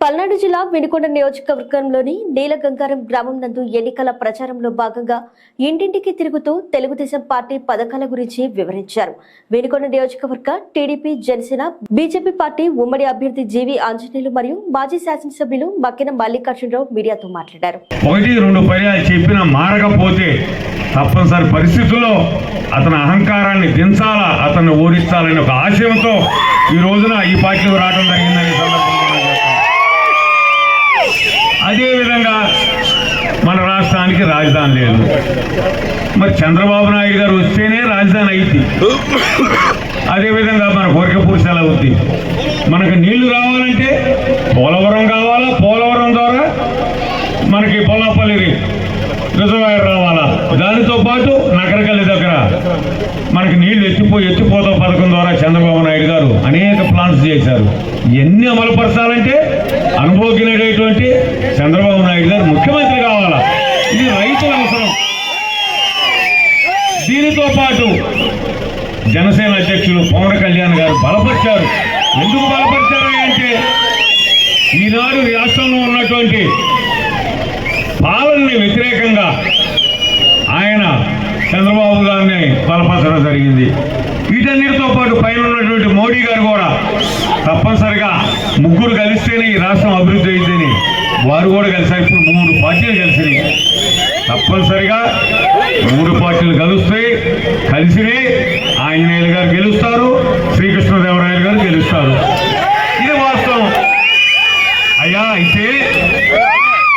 పల్నాడు జిల్లా వినుకొండ నియోజకవర్గంలోని నీలగంగారం గ్రామం నందు ఎన్నికల ప్రచారంలో భాగంగా ఇంటింటికి తిరుగుతూ తెలుగుదేశం పార్టీ పథకాల గురించి వివరించారు. వినుకొండ నియోజకవర్గ టీడీపీ జనసేన బీజేపీ పార్టీ ఉమ్మడి అభ్యర్థి జీవి ఆంజనేయులు మరియు మాజీ శాసనసభ్యులు మక్కిన మల్లికార్జునరావు మీడియాతో మాట్లాడారు. ఒకటి రెండు పర్యాలు చెప్పిన మారకపోతే తప్పనిసరి పరిస్థితుల్లో అతని అహంకారాన్ని దించాలా అతన్ని ఓడించాలనే ఒక ఆశయంతో ఈ రోజున ఈ పార్టీలో రావడం జరిగిందని సందర్భంగా నేను చెప్తున్నాను. అదేవిధంగా మన రాష్ట్రానికి రాజధాని లేదు. మరి చంద్రబాబు నాయుడు గారు వస్తేనే రాజధాని అయింది అదేవిధంగా మన కోరికపూడి సెల అవుద్ది. మనకు నీళ్ళు రావాలంటే పోలవరం కావాలా? పోలవరం ద్వారా మనకి పొల్లాపల్లి రిజర్వాయర్ రావాలా? దానితో పాటు నగరకల్లి దగ్గర మనకి నీళ్ళు ఎత్తిపో ఎత్తిపోతా పథకం ద్వారా చంద్రబాబు నాయుడు గారు అనేక ప్లాన్స్ చేశారు. ఎన్ని అమలుపరచాలంటే అనుభవజ్ఞుడైనటువంటి ఇది రైతుల అవసరం. దీనితో పాటు జనసేన అధ్యక్షులు పవన్ కళ్యాణ్ గారు బలపరిచారు. ఎందుకు బలపరిచారు అంటే ఈనాడు రాష్ట్రంలో ఉన్నటువంటి పాలనని వ్యతిరేకంగా ఆయన చంద్రబాబు గారిని బలపరచడం జరిగింది. వీటన్నిటితో పాటు పైన ఉన్నటువంటి మోడీ గారు కూడా తప్పనిసరిగా ముగ్గురు కలిస్తేనే ఈ రాష్ట్రం అభివృద్ధి అయిందని వారు కూడా కలిసారు ఇప్పుడు మూడు పార్టీలు కలిసినాయి తప్పనిసరిగా మూడు పార్టీలు కలుస్తాయి. కలిసినే ఆంజనేయులు గారు గెలుస్తారు శ్రీ